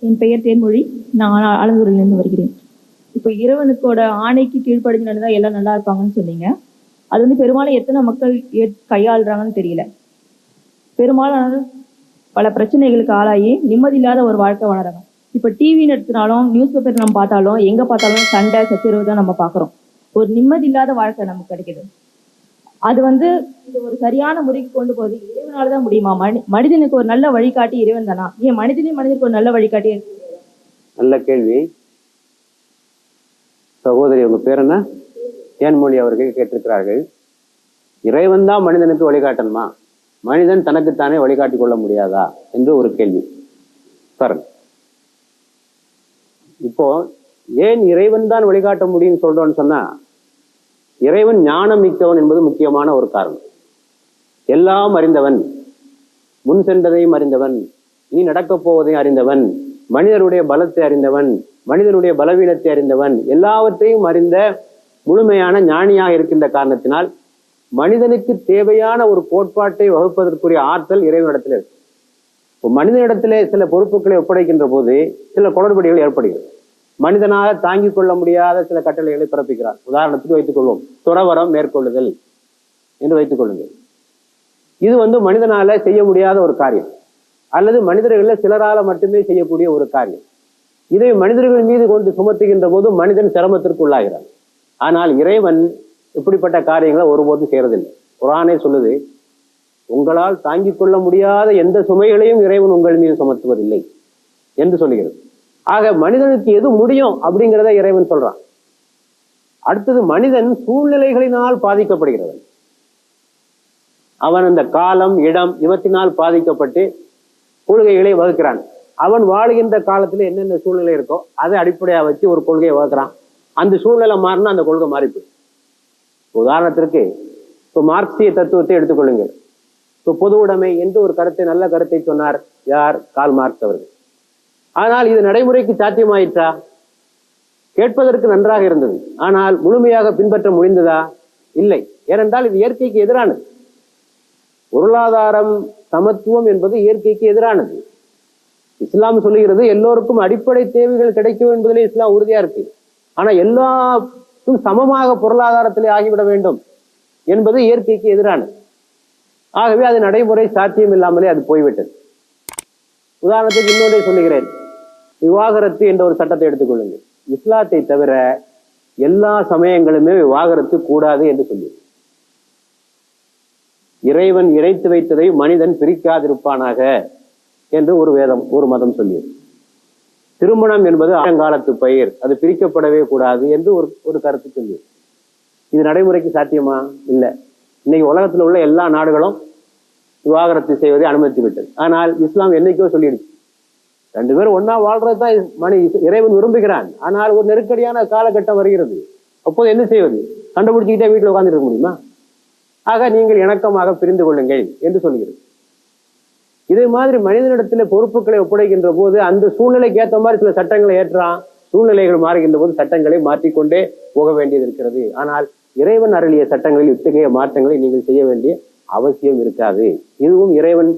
என் பெயர் தேன்மொழி. நான் ஆலந்தூரிலிருந்து வருகிறேன். இப்போ இறைவனுக்கோட ஆணைக்கு கீழ்ப்படிஞ்சு தான் எல்லாம் நல்லா இருப்பாங்கன்னு சொன்னீங்க. அது வந்து பெரும்பாலும் எத்தனை மக்கள் ஏற்- கையாளுறாங்கன்னு தெரியல. பெரும்பாலும் பல பிரச்சனைகளுக்கு ஆளாகி நிம்மதி இல்லாத ஒரு வாழ்க்கை வாழறாங்க இப்போ டிவின்னு எடுத்துனாலும் நியூஸ் பேப்பர் நம்ம பார்த்தாலும் எங்கே பார்த்தாலும் சண்டை சச்சரவு தான் நம்ம பார்க்குறோம். ஒரு நிம்மதி இல்லாத வாழ்க்கை நமக்கு கிடைக்கிது. அது வந்து இது ஒரு சரியான முறைக்கு கொண்டு போகுது இறைவனால தான் முடியுமா? மனி மனிதனுக்கு ஒரு நல்ல வழிகாட்டி இறைவன் தானா? ஏன் மனிதனே மனிதனுக்கு ஒரு நல்ல வழிகாட்டி நல்ல கேள்வி. சகோதரி உங்க பேர் என்ன? தேன்மொழி அவர்கள் கேட்டிருக்கிறார்கள். இறைவன் தான் மனிதனுக்கு வழிகாட்டணுமா? மனிதன் தனக்குத்தானே வழிகாட்டி கொள்ள முடியாதா? என்று ஒரு கேள்வி. சார் இப்போ ஏன் இறைவன் தான் வழிகாட்ட முடியும்னு சொல்றோம்னு சொன்னா இறைவன் ஞானம் மிக்கவன் என்பது முக்கியமான ஒரு காரணம். எல்லாம் அறிந்தவன் முன் சென்றதையும் அறிந்தவன் நீ நடக்கப் போவதையும் அறிந்தவன் மனிதருடைய பலத்தை அறிந்தவன் மனிதனுடைய பலவீனத்தை அறிந்தவன் எல்லாவற்றையும் அறிந்த முழுமையான ஞானியாக இருக்கின்ற காரணத்தினால் மனிதனுக்கு தேவையான ஒரு கோட்பாட்டை வகுப்பதற்குரிய ஆற்றல் இறைவனிடத்தில் இருக்கு. இப்போ மனிதனிடத்திலே சில பொறுப்புகளை ஒப்படைக்கின்ற போது சில குளறுபடிகள் ஏற்படுகிறது. மனிதனாக தாங்கிக் கொள்ள முடியாத சில கட்டளைகளை பிறப்பிக்கிறார். உதாரணத்துக்கு வைத்துக் கொள்வோம் துறவரம் மேற்கொள்ளுதல் என்று வைத்துக் கொள்ளுங்கள். இது வந்து மனிதனால செய்ய முடியாத ஒரு காரியம். அல்லது மனிதர்களில் சிலரால மட்டுமே செய்யக்கூடிய ஒரு காரியம். இதை மனிதர்கள் மீது கொண்டு சுமத்துகின்ற போது மனிதன் சிரமத்திற்கு உள்ளாகிறான். ஆனால் இறைவன் இப்படிப்பட்ட காரியங்களை ஒருபோதும் செய்யறதில்லை. குரானே சொல்லுது உங்களால் தாங்கிக் கொள்ள முடியாத எந்த சுமைகளையும் இறைவன் உங்கள் மீது சுமத்துவதில்லை என்று சொல்லுகிறது ஆக மனிதனுக்கு எது முடியும் அப்படிங்கிறத இறைவன் சொல்றான். அடுத்தது மனிதன் சூழ்நிலைகளினால் பாதிக்கப்படுகிறவன் அவன் அந்த காலம் இடம் இவற்றினால் பாதிக்கப்பட்டு கொள்கைகளை வகுக்கிறான். அவன் வாழுகின்ற காலத்துல என்னென்ன சூழ்நிலை இருக்கோ அதை அடிப்படையா வச்சு ஒரு கொள்கையை வகுக்கிறான். அந்த சூழ்நிலை மாறினா அந்த கொள்கை மாறிப்பு உதாரணத்திற்கு இப்போ மார்க்சிய தத்துவத்தை எடுத்துக்கொள்ளுங்கள். இப்போ பொது உடைமை என்று ஒரு கருத்தை நல்ல கருத்தை சொன்னார் யார்? கால் மார்க்ஸ் அவர்கள். ஆனால் இது நடைமுறைக்கு சாத்தியமாயிற்றா? கேட்பதற்கு நன்றாக இருந்தது. ஆனால் முழுமையாக பின்பற்ற முடிந்ததா? இல்லை. ஏனென்றால் இது இயற்கைக்கு எதிரானது. பொருளாதாரம் சமத்துவம் என்பது இயற்கைக்கு எதிரானது. இஸ்லாம் சொல்லுகிறது எல்லோருக்கும் அடிப்படை தேவைகள் கிடைக்கும் என்பதிலே இஸ்லாம் உறுதியா இருக்கு. ஆனா எல்லாத்தும் சமமாக பொருளாதாரத்திலே ஆகிவிட வேண்டும் என்பது இயற்கைக்கு எதிரானது. ஆகவே அது நடைமுறை சாத்தியம் இல்லாமலே அது போய்விட்டது. உதாரணத்துக்கு இன்னொன்றே சொல்லுகிறேன். விவாகரத்து என்ற ஒரு சட்டத்தை எடுத்துக்கொள்ளுங்கள். இஸ்லாத்தை தவிர எல்லா சமயங்களுமே விவாகரத்து கூடாது என்று சொல்லி இறைவன் இணைத்து வைத்ததை மனிதன் பிரிக்காதிருப்பானாக என்று ஒரு வேதம் ஒரு மதம் சொல்லியது. திருமணம் என்பது ஆழங்காலத்து பயிர். அது பிரிக்கப்படவே கூடாது என்று ஒரு ஒரு கருத்து சொல்லியது. இது நடைமுறைக்கு சாத்தியமா? இல்லை. இன்னைக்கு உலகத்தில் உள்ள எல்லா நாடுகளும் விவாகரத்து செய்வதை அனுமதித்து விட்டது. ஆனால் இஸ்லாம் என்னைக்கோ சொல்லிடுச்சு. ரெண்டு பேரும் ஒன்னா வாழ்றது தான் மணி இறைவன் விரும்புகிறான். ஆனால் ஒரு நெருக்கடியான காலகட்டம் வருகிறது. அப்போது என்ன செய்வது? கண்டுபிடிச்சிக்கிட்டே வீட்டில் உட்கார்ந்துட்டு இருக்க முடியுமா? ஆக நீங்கள் இணக்கமாக பிரிந்து கொள்ளுங்கள் என்று சொல்கிறது. இதே மாதிரி மனிதனிடத்தில் பொறுப்புகளை ஒப்படைக்கின்ற போது அந்த சூழ்நிலைக்கு ஏற்ற மாதிரி சில சட்டங்களை ஏற்றான். சூழ்நிலைகள் மாறுகின்ற போது சட்டங்களை மாற்றிக்கொண்டே போக வேண்டியது இருக்கிறது. ஆனால் இறைவன் அருளிய சட்டங்களில் இத்தகைய மாற்றங்களை நீங்கள் செய்ய வேண்டிய அவசியம் இருக்காது. இதுவும் இறைவன்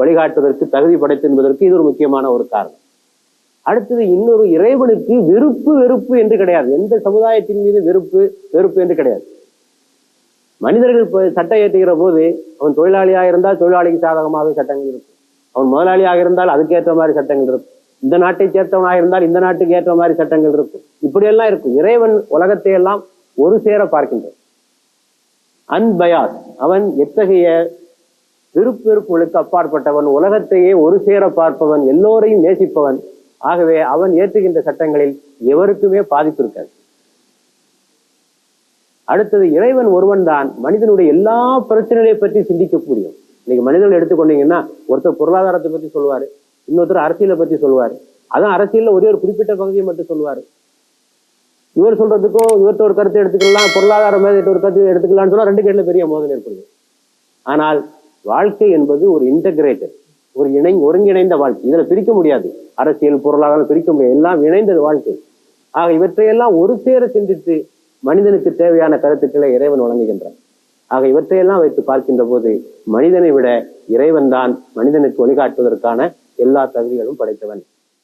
வழிகாட்டுவதற்கு தகுதி படைத்து என்பதற்கு இது ஒரு முக்கியமான ஒரு காரணம். அடுத்தது இன்னொரு இறைவனுக்கு வெறுப்பு வெறுப்பு என்று கிடையாது. எந்த சமுதாயத்தின் மீது வெறுப்பு வெறுப்பு என்று கிடையாது. மனிதர்கள் சட்டம் ஏற்றுகிற போது அவன் தொழிலாளியாக இருந்தால் தொழிலாளிக்கு சாதகமாக சட்டங்கள் இருக்கும். அவன் முதலாளியாக இருந்தால் அதுக்கேற்ற மாதிரி சட்டங்கள் இருக்கும். இந்த நாட்டை சேர்த்தவனாக இருந்தால் இந்த நாட்டுக்கு ஏற்ற மாதிரி சட்டங்கள் இருக்கும். இப்படியெல்லாம் இருக்கும். இறைவன் உலகத்தை எல்லாம் ஒரு சேர பார்க்கின்றான். அன்பயாஸ் அவன் எத்தகைய விருப்பிருப்புகளுக்கு அப்பாற்பட்டவன் உலகத்தையே ஒரு சேர பார்ப்பவன் எல்லோரையும் நேசிப்பவன். ஆகவே அவன் ஏற்றுகின்ற சட்டங்களில் எவருக்குமே பாதிப்பு இருக்காது. அடுத்தது இறைவன் ஒருவன் தான் மனிதனுடைய எல்லா பிரச்சனைகளை பற்றி சிந்திக்க முடியும் இன்னைக்கு மனிதர்கள் எடுத்துக்கொண்டீங்கன்னா ஒருத்தர் பொருளாதாரத்தை பத்தி சொல்லுவாரு இன்னொருத்தர் அரசியலை பத்தி சொல்லுவாரு. அதான் அரசியல்ல ஒரே ஒரு குறிப்பிட்ட பகுதியை மட்டும் சொல்லுவாரு. இவர் சொல்றதுக்கும் இவர்கிட்ட ஒரு கருத்து எடுத்துக்கலாம் பொருளாதார மேல ஒரு கருத்து எடுத்துக்கலாம்னு சொன்னா ரெண்டு கேட்டில் பெரிய மோதல் ஏற்படுது. ஆனால் வாழ்க்கை என்பது ஒரு இன்டகிரேட்டட் ஒரு இணை ஒருங்கிணைந்த வாழ்க்கை. இதுல பிரிக்க முடியாது. அரசியல் பொருளாதாரம் பிரிக்க முடியாது. எல்லாம் இணைந்தது வாழ்க்கை. ஆக இவற்றையெல்லாம் ஒரு சேர சிந்தித்து மனிதனுக்கு தேவையான கருத்துக்களை இறைவன் வழங்குகின்றான். ஆக இவற்றையெல்லாம் வைத்து பார்க்கின்ற போது மனிதனை விட இறைவன் தான் மனிதனுக்கு வழிகாட்டுவதற்கான எல்லா தகுதிகளும் படைத்தவன்.